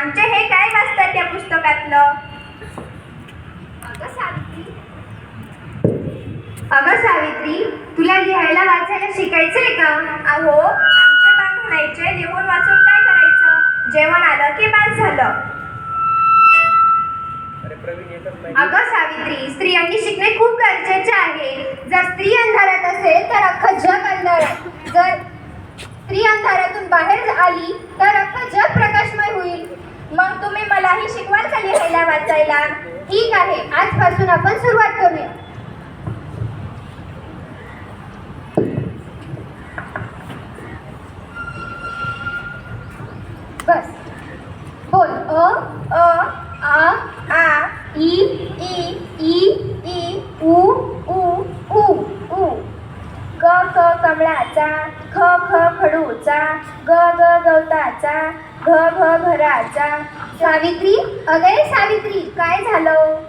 आमचे हे काय वाचतात त्या पुस्तकातलं? अगं सावित्री. अगं सावित्री तुला लिहायला वाचायला शिकायचंय का? अहो आमचे बा म्हणायचे लिहून वाचून काय करायचं? जेवण आलं की बाद झालं? अगं सावित्री स्त्रियांनी शिकणे खूप गरजेचे आहे. जर स्त्री अंधारात असेल तर अख्खं जग अंधारात जर स्त्री अंधारातून बाहेर आली तर अख्खं जग प्रकाशमय होईल मग तुम्ही मलाही शिकवाल का करायला. ठीक आहे. आजपासून आपण सुरुवात करूया. कमळाचा ख ख खडूचा ग ग गवताचा घ घ घराचा. सावित्री अगे सावित्री काय झालं?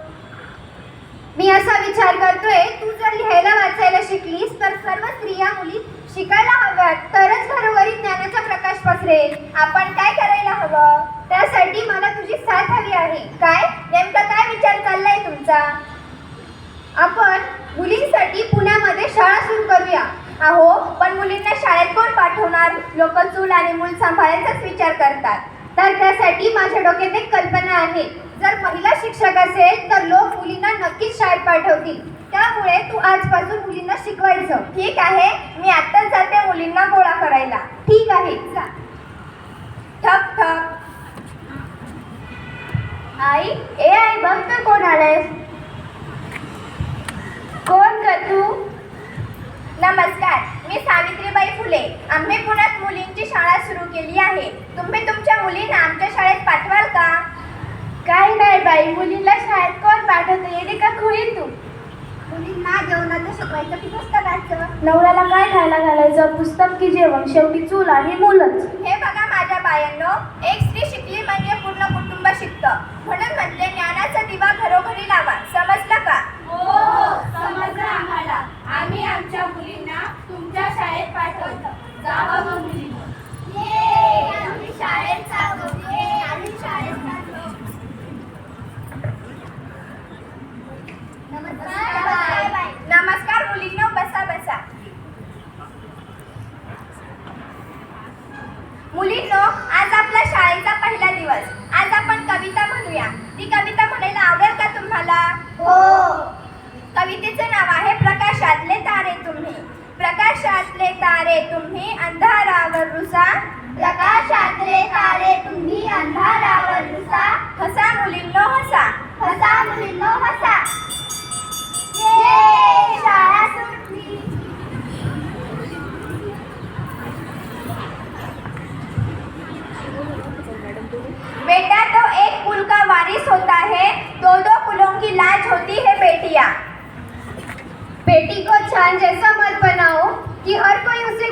मी असा विचार करतोय तू जर लिहायला वाचायला शिकलीस तर सर्व स्त्रिया मुली शिकायला हव्यात. तरच घरोघरी ज्ञानाचा प्रकाश पसरेल. आपण काय करायला हवं? त्यासाठी मला तुझी साथ हवी आहे. काय? नेमका काय विचार चाललाय तुमचा? आपण मुलींसाठी पुण्यामध्ये शाळा सुरू करूया. अहो पण मुलींना शाळेत कोण पाठवणार? लोक चूल आणि मूल सांभाळायचाच विचार करतात. तर त्यासाठी माझ्या डोक्यात एक कल्पना आहे. जर महिला शिक्षक असेल तर लोक मुलींना नक्कीच शाळेत पाठवतील. त्यामुळे तू आजपासून मुलींना शिकवायचं. ठीक आहे मी आत्ताच जाते मुलींना गोळा करायला. ठीक आहे जा. ठक ठक आई ए आई बघ तर कोण आलायस कोण ग तू? फुले आम्ही पुण्यात मुलींची शाळा सुरू केली आहे. तुम्ही तुमच्या मुलींना आमच्या शाळेत पाठवाल का? काय नाही बाई मुलीला शाळेत कोण पाठवते? येते का खुळी तू? मुलींना जेवणाचं शिकवायचं की पुस्तकाचं? नवऱ्याला काय खायला घालायचं? पुस्तक की जेवण? शेवटी चूल आणि मुलंच. हे बघा माझ्या बायांनो एक स्त्री शिकली म्हणजे पूर्ण कुटुंब शिकतं म्हणून म्हणले ज्ञानाचा दिवा घरोघरी लावा समजलं का हो समजलं आम्हाला आम्ही आमच्या मुलींना तुमच्या शाळेत पाठवतो जावा मग मुलींनो नमस्कार मुलींनो बसा बसा मुलींनो आज आपला शाळेचा पहिला दिवस आज आपण कविता म्हणूया ती कविता म्हणायला आवडेल का तुम्हाला हो कवितेचं नाव आहे प्रकाशातले तारे तुम्ही प्रकाशातले तारे तुम्ही अंधारावर रुसा. प्रकाशातले तारे